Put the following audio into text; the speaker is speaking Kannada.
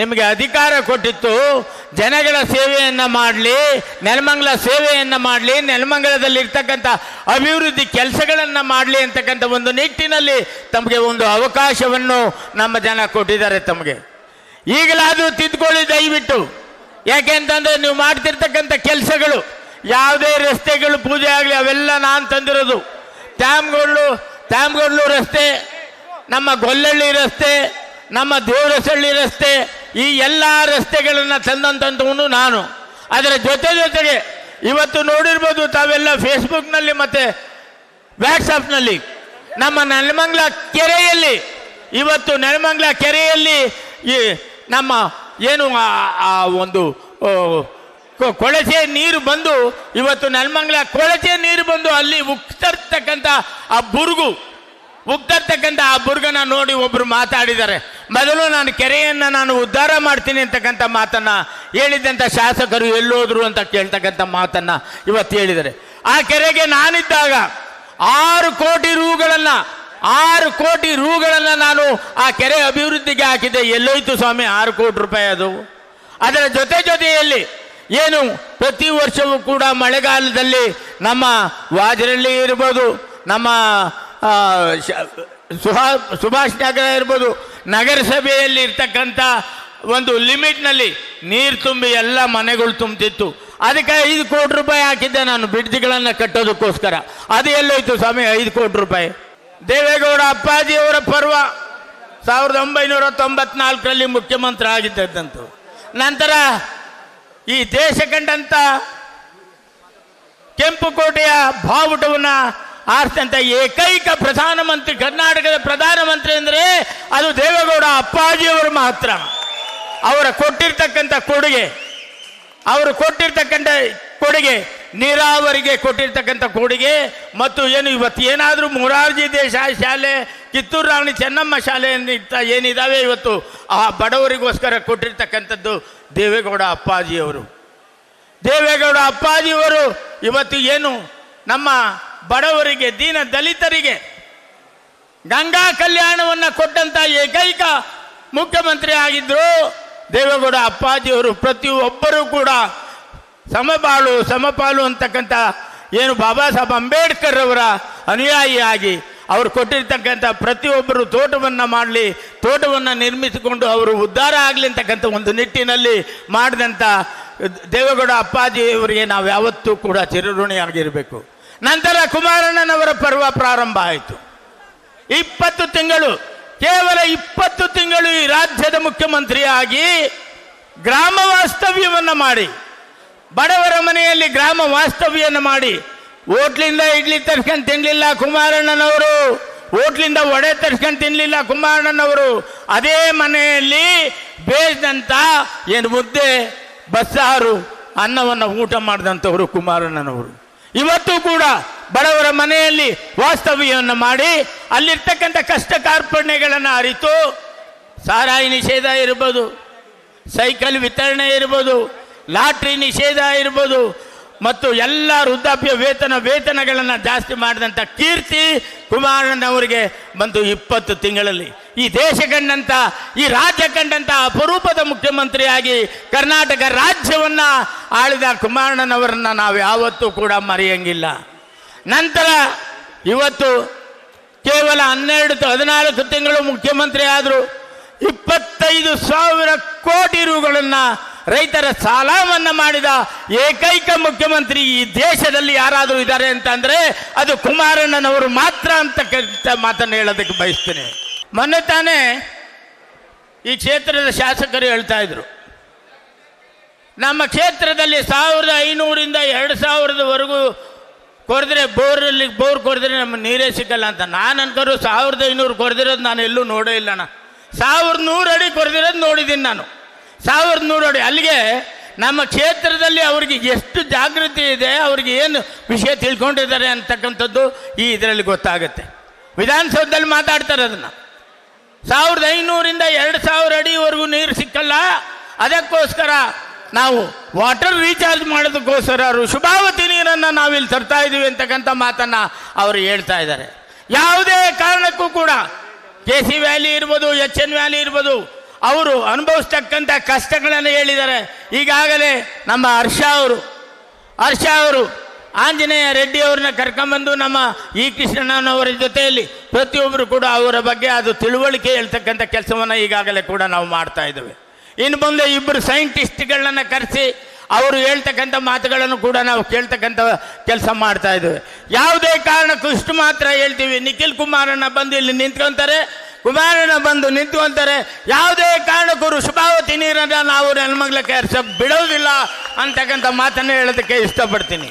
ನಿಮಗೆ ಅಧಿಕಾರ ಕೊಟ್ಟಿತ್ತು. ಜನಗಳ ಸೇವೆಯನ್ನು ಮಾಡಲಿ, ನೆಲಮಂಗಲ ಸೇವೆಯನ್ನು ಮಾಡಲಿ ನೆಲಮಂಗಲದಲ್ಲಿ ಇರ್ತಕ್ಕಂಥ ಅಭಿವೃದ್ಧಿ ಕೆಲಸಗಳನ್ನು ಮಾಡಲಿ ಅಂತಕ್ಕಂಥ ಒಂದು ನಿಟ್ಟಿನಲ್ಲಿ ತಮಗೆ ಒಂದು ಅವಕಾಶವನ್ನು ನಮ್ಮ ಜನ ಕೊಟ್ಟಿದ್ದಾರೆ ತಮಗೆ. ಈಗಲಾದರೂ ತಿದ್ಕೊಳ್ಳಿ ದಯವಿಟ್ಟು. ಯಾಕೆ ಅಂತಂದ್ರೆ ನೀವು ಮಾಡ್ತಿರ್ತಕ್ಕಂಥ ಕೆಲಸಗಳು, ಯಾವುದೇ ರಸ್ತೆಗಳು ಪೂಜೆ ಆಗಲಿ, ಅವೆಲ್ಲ ನಾನು ತಂದಿರೋದು. ತ್ಯಾಮ್ಗೊಳ್ಳು ತ್ಯಾಮ್ಗೊಳ್ಳು ರಸ್ತೆ, ನಮ್ಮ ಗೊಲ್ಲಳ್ಳಿ ರಸ್ತೆ, ನಮ್ಮ ದೇವರಸಳ್ಳಿ ರಸ್ತೆ ಈ ಎಲ್ಲ ರಸ್ತೆಗಳನ್ನು ತಂದಂತವನು ನಾನು. ಅದರ ಜೊತೆ ಜೊತೆಗೆ ಇವತ್ತು ನೋಡಿರ್ಬೋದು ತಾವೆಲ್ಲ ಫೇಸ್ಬುಕ್ನಲ್ಲಿ ಮತ್ತು ವ್ಯಾಟ್ಸಪ್ನಲ್ಲಿ ನಮ್ಮ ನೆಲಮಂಗ್ಲ ಕೆರೆಯಲ್ಲಿ, ಇವತ್ತು ನೆಲಮಂಗ್ಲ ಕೆರೆಯಲ್ಲಿ ಈ ನಮ್ಮ ಏನು ಆ- ಒಂದು ಕೊಳಚೆ ನೀರು ಬಂದು, ಇವತ್ತು ನೆಲಮಂಗ್ಲ ಕೊಳಚೆ ನೀರು ಬಂದು ಅಲ್ಲಿ ಉಕ್ತರ್ತಕ್ಕಂಥ ಆ ಬುರುಗು ಉಕ್ತರ್ತಕ್ಕಂಥ ಆ ಬುರ್ಗನ ನೋಡಿ ಒಬ್ರು ಮಾತಾಡಿದ್ದಾರೆ. ಮೊದಲು ನಾನು ಕೆರೆಯನ್ನು ನಾನು ಉದ್ಧಾರ ಮಾಡ್ತೀನಿ ಅಂತಕ್ಕಂಥ ಮಾತನ್ನ ಹೇಳಿದ್ದಂಥ ಶಾಸಕರು ಎಲ್ಲೋದ್ರು ಅಂತ ಕೇಳ್ತಕ್ಕಂಥ ಮಾತನ್ನ ಇವತ್ತು ಹೇಳಿದ್ದಾರೆ. ಆ ಕೆರೆಗೆ ನಾನಿದ್ದಾಗ ಆರು ಕೋಟಿ ರೂಗಳನ್ನ, ಆರು ಕೋಟಿ ರೂಗಳನ್ನ ನಾನು ಆ ಕೆರೆ ಅಭಿವೃದ್ಧಿಗೆ ಹಾಕಿದ್ದೆ. ಎಲ್ಲೋಯ್ತು ಸ್ವಾಮಿ, ಆರು ಕೋಟಿ ರೂಪಾಯಿ ಅದು. ಅದರ ಜೊತೆ ಜೊತೆಯಲ್ಲಿ ಏನು ಪ್ರತಿ ವರ್ಷವೂ ಕೂಡ ಮಳೆಗಾಲದಲ್ಲಿ ನಮ್ಮ ವಾಜರಳ್ಳಿ ಇರ್ಬೋದು, ನಮ್ಮ ಸುಹಾ ಸುಭಾಷ್ ನಗರ ಇರ್ಬೋದು, ನಗರಸಭೆಯಲ್ಲಿ ಇರ್ತಕ್ಕಂಥ ಒಂದು ಲಿಮಿಟ್ನಲ್ಲಿ ನೀರು ತುಂಬಿ ಎಲ್ಲ ಮನೆಗಳು ತುಂಬ್ತಿತ್ತು. ಅದಕ್ಕೆ ಐದು ಕೋಟಿ ರೂಪಾಯಿ ಹಾಕಿದ್ದೆ ನಾನು ಬಿಡ್ದಿಗಳನ್ನು ಕಟ್ಟೋದಕ್ಕೋಸ್ಕರ. ಅದು ಎಲ್ಲೋಯ್ತು ಸ್ವಾಮಿ, ಐದು ಕೋಟಿ ರೂಪಾಯಿ. ದೇವೇಗೌಡ ಅಪ್ಪಾಜಿಯವರ ಪರ್ವ ಸಾವಿರದ ಒಂಬೈನೂರ ತೊಂಬತ್ನಾಲ್ಕರಲ್ಲಿ ಮುಖ್ಯಮಂತ್ರಿ ಆಗಿದ್ದದ್ದಂತು ನಂತರ ಈ ದೇಶ ಕಂಡಂಥ ಕೆಂಪುಕೋಟೆಯ ಬಾವುಟವನ್ನು ಆರಿಸಿದಂಥ ಏಕೈಕ ಪ್ರಧಾನಮಂತ್ರಿ, ಕರ್ನಾಟಕದ ಪ್ರಧಾನಮಂತ್ರಿ ಅಂದರೆ ಅದು ದೇವೇಗೌಡ ಅಪ್ಪಾಜಿಯವರು ಮಾತ್ರ. ಅವರ ಕೊಟ್ಟಿರ್ತಕ್ಕಂಥ ಕೊಡುಗೆ, ಅವರು ಕೊಟ್ಟಿರ್ತಕ್ಕಂಥ ಕೊಡುಗೆ, ನೀರಾವರಿಗೆ ಕೊಟ್ಟಿರ್ತಕ್ಕಂಥ ಕೊಡುಗೆ, ಮತ್ತು ಏನು ಇವತ್ತು ಏನಾದರೂ ಮೂರಾರ್ಜಿ ದೇಶಾಯಿ ಶಾಲೆ, ಕಿತ್ತೂರು ರಾಣಿ ಚೆನ್ನಮ್ಮ ಶಾಲೆ ಅಂತ ಏನಿದಾವೆ ಇವತ್ತು, ಆ ಬಡವರಿಗೋಸ್ಕರ ಕೊಟ್ಟಿರ್ತಕ್ಕಂಥದ್ದು ದೇವೇಗೌಡ ಅಪ್ಪಾಜಿಯವರು. ದೇವೇಗೌಡ ಅಪ್ಪಾಜಿಯವರು ಇವತ್ತು ಏನು ನಮ್ಮ ಬಡವರಿಗೆ, ದೀನ ದಲಿತರಿಗೆ ಗಂಗಾ ಕಲ್ಯಾಣವನ್ನು ಕೊಟ್ಟಂತ ಏಕೈಕ ಮುಖ್ಯಮಂತ್ರಿ ಆಗಿದ್ರು ದೇವೇಗೌಡ ಅಪ್ಪಾಜಿಯವರು. ಪ್ರತಿಯೊಬ್ಬರೂ ಕೂಡ ಸಮಬಾಳು, ಸಮಪಾಲು ಅಂತಕ್ಕಂಥ ಏನು ಬಾಬಾ ಸಾಹೇಬ್ ಅಂಬೇಡ್ಕರ್ ಅವರ ಅನುಯಾಯಿಯಾಗಿ ಅವರು ಕೊಟ್ಟಿರ್ತಕ್ಕಂಥ ಪ್ರತಿಯೊಬ್ಬರು ತೋಟವನ್ನು ಮಾಡಲಿ, ತೋಟವನ್ನು ನಿರ್ಮಿಸಿಕೊಂಡು ಅವರು ಉದ್ಧಾರ ಆಗಲಿ ಅಂತಕ್ಕಂಥ ಒಂದು ನಿಟ್ಟಿನಲ್ಲಿ ಮಾಡಿದಂಥ ದೇವೇಗೌಡ ಅಪ್ಪಾಜಿ ಅವರಿಗೆ ನಾವು ಯಾವತ್ತೂ ಕೂಡ ಚಿರಋಣಿಯಾಗಿರಬೇಕು. ನಂತರ ಕುಮಾರಣ್ಣನವರ ಪರ್ವ ಪ್ರಾರಂಭ ಆಯಿತು. ಇಪ್ಪತ್ತು ತಿಂಗಳು, ಕೇವಲ ಇಪ್ಪತ್ತು ತಿಂಗಳು ಈ ರಾಜ್ಯದ ಮುಖ್ಯಮಂತ್ರಿಯಾಗಿ ಗ್ರಾಮ ವಾಸ್ತವ್ಯವನ್ನು ಮಾಡಿ, ಬಡವರ ಮನೆಯಲ್ಲಿ ಗ್ರಾಮ ವಾಸ್ತವ್ಯವನ್ನು ಮಾಡಿ, ಓಟ್ಲಿಂದ ಇಡ್ಲಿ ತರ್ಸ್ಕೊಂಡು ತಿನ್ನಲಿಲ್ಲ ಕುಮಾರಣ್ಣನವರು, ಓಟ್ಲಿಂದ ವಡೆ ತರ್ಸ್ಕೊಂಡು ತಿನ್ನಲಿಲ್ಲ ಕುಮಾರಣ್ಣನವರು, ಅದೇ ಮನೆಯಲ್ಲಿ ಬೇಯಿಸಿದಂಥ ಏನು ಮುದ್ದೆ, ಬಸ್ಸಾರು, ಅನ್ನವನ್ನು ಊಟ ಮಾಡಿದಂಥವರು ಕುಮಾರಣ್ಣನವರು. ಇವತ್ತು ಕೂಡ ಬಡವರ ಮನೆಯಲ್ಲಿ ವಾಸ್ತವ್ಯವನ್ನು ಮಾಡಿ ಅಲ್ಲಿರ್ತಕ್ಕಂಥ ಕಷ್ಟ ಕಾರ್ಪಣ್ಯಗಳನ್ನು ಅರಿತು ಸಾರಾಯಿ ನಿಷೇಧ ಇರ್ಬೋದು, ಸೈಕಲ್ ವಿತರಣೆ ಇರ್ಬೋದು, ಲಾಟ್ರಿ ನಿಷೇಧ ಇರ್ಬೋದು ಮತ್ತು ಎಲ್ಲ ವೃದ್ಧಾಪ್ಯ ವೇತನ ವೇತನಗಳನ್ನು ಜಾಸ್ತಿ ಮಾಡಿದಂಥ ಕೀರ್ತಿ ಕುಮಾರಣ್ಣವರಿಗೆ ಬಂತು ಇಪ್ಪತ್ತು ತಿಂಗಳಲ್ಲಿ. ಈ ದೇಶ ಕಂಡಂಥ ಈ ರಾಜ್ಯ ಕಂಡಂಥ ಅಪರೂಪದ ಮುಖ್ಯಮಂತ್ರಿಯಾಗಿ ಕರ್ನಾಟಕ ರಾಜ್ಯವನ್ನು ಆಳಿದ ಕುಮಾರಣ್ಣನವರನ್ನು ನಾವು ಯಾವತ್ತೂ ಕೂಡ ಮರೆಯಂಗಿಲ್ಲ. ನಂತರ ಇವತ್ತು ಕೇವಲ ಹನ್ನೆರಡು ಹದಿನಾಲ್ಕು ತಿಂಗಳು ಮುಖ್ಯಮಂತ್ರಿ ಆದರು ಇಪ್ಪತ್ತೈದು ಸಾವಿರ ಕೋಟಿ ರುಗಳನ್ನು ರೈತರ ಸಾಲ ಮನ್ನಾ ಮಾಡಿದ ಏಕೈಕ ಮುಖ್ಯಮಂತ್ರಿ ಈ ದೇಶದಲ್ಲಿ ಯಾರಾದರೂ ಇದ್ದಾರೆ ಅಂತಂದ್ರೆ ಅದು ಕುಮಾರಣ್ಣನವರು ಮಾತ್ರ ಅಂತ ಮಾತನ್ನು ಹೇಳೋದಕ್ಕೆ ಬಯಸ್ತೇನೆ. ಮೊನ್ನೆ ತಾನೇ ಈ ಕ್ಷೇತ್ರದ ಶಾಸಕರು ಹೇಳ್ತಾ ಇದ್ರು. ನಮ್ಮ ಕ್ಷೇತ್ರದಲ್ಲಿ ಸಾವಿರದ ಐನೂರಿಂದ ಎರಡು ಸಾವಿರದವರೆಗೂ ಕೊರೆದ್ರೆ ಬೋರಲ್ಲಿ ಬೋರ್ ಕೊರೆದ್ರೆ ನಮ್ಮ ನೀರೇ ಸಿಗಲ್ಲ ಅಂತ. ನಾನು ಅನ್ಕರು ಸಾವಿರದ ಐನೂರು ಕೊರೆದಿರೋದು ನಾನು ಎಲ್ಲೂ ನೋಡೇ ಇಲ್ಲಣ್ಣ ಸಾವಿರದ ನೂರು ಅಡಿ ಕೊರೆದಿರೋದು ನೋಡಿದ್ದೀನಿ ನಾನು. ಸಾವಿರದ ನೂರು ಅಡಿ ಅಲ್ಲಿಗೆ ನಮ್ಮ ಕ್ಷೇತ್ರದಲ್ಲಿ ಅವರಿಗೆ ಎಷ್ಟು ಜಾಗೃತಿ ಇದೆ, ಅವ್ರಿಗೆ ಏನು ವಿಷಯ ತಿಳ್ಕೊಂಡಿದ್ದಾರೆ ಅಂತಕ್ಕಂಥದ್ದು ಈ ಇದರಲ್ಲಿ ಗೊತ್ತಾಗುತ್ತೆ. ವಿಧಾನಸೌಧದಲ್ಲಿ ಮಾತಾಡ್ತಾರೆ ಅದನ್ನು. ಸಾವಿರದ ಐನೂರಿಂದ ಎರಡು ಸಾವಿರ ಅಡಿವರೆಗೂ ನೀರು ಸಿಕ್ಕಲ್ಲ, ಅದಕ್ಕೋಸ್ಕರ ನಾವು ವಾಟರ್ ರೀಚಾರ್ಜ್ ಮಾಡೋದಕ್ಕೋಸ್ಕರ ಶುಭಾವತಿ ನೀರನ್ನು ನಾವಿಲ್ಲಿ ತರ್ತಾ ಇದ್ದೀವಿ ಅಂತಕ್ಕಂಥ ಮಾತನ್ನು ಅವರು ಹೇಳ್ತಾ ಇದ್ದಾರೆ. ಯಾವುದೇ ಕಾರಣಕ್ಕೂ ಕೂಡ ಕೆ ಸಿ ವ್ಯಾಲಿ ಇರ್ಬೋದು ಎಚ್ ಎನ್ ವ್ಯಾಲಿ ಇರ್ಬೋದು ಅವರು ಅನುಭವಿಸ್ತಕ್ಕಂಥ ಕಷ್ಟಗಳನ್ನು ಹೇಳಿದ್ದಾರೆ. ಈಗಾಗಲೇ ನಮ್ಮ ಹರ್ಷ ಅವರು ಹರ್ಷ ಅವರು ಆಂಜನೇಯ ರೆಡ್ಡಿ ಅವ್ರನ್ನ ಕರ್ಕೊಂಬಂದು ನಮ್ಮ ಈ ಕೃಷ್ಣನವರ ಜೊತೆಯಲ್ಲಿ ಪ್ರತಿಯೊಬ್ಬರು ಕೂಡ ಅವರ ಬಗ್ಗೆ ಅದು ತಿಳುವಳಿಕೆ ಹೇಳ್ತಕ್ಕಂಥ ಕೆಲಸವನ್ನು ಈಗಾಗಲೇ ಕೂಡ ನಾವು ಮಾಡ್ತಾ ಇದ್ದೇವೆ. ಇನ್ನು ಮುಂದೆ ಇಬ್ಬರು ಸೈಂಟಿಸ್ಟ್ಗಳನ್ನ ಕರೆಸಿ ಅವರು ಹೇಳ್ತಕ್ಕಂಥ ಮಾತುಗಳನ್ನು ಕೂಡ ನಾವು ಕೇಳ್ತಕ್ಕಂಥ ಕೆಲಸ ಮಾಡ್ತಾ ಇದ್ದೇವೆ. ಯಾವುದೇ ಕಾರಣಕ್ಕೂ ಇಷ್ಟು ಮಾತ್ರ ಹೇಳ್ತೀವಿ. ನಿಖಿಲ್ ಕುಮಾರಣ್ಣ ಬಂದು ಇಲ್ಲಿ ನಿಂತ್ಕೊಂತಾರೆ. ಕುಮಾರಣ್ಣ ಬಂದು ನಿಂತ್ಕೊಂತಾರೆ. ಯಾವುದೇ ಕಾರಣಕ್ಕೂ ಋಷಭಾವತಿ ನೀರನ್ನು ನಾವು ನೆಲಮಂಗ್ಲಕ್ಕೆ ಹರಿಸೋಕೆ ಬಿಡೋದಿಲ್ಲ ಅಂತಕ್ಕಂಥ ಮಾತನ್ನು ಹೇಳೋದಕ್ಕೆ ಇಷ್ಟಪಡ್ತೀನಿ.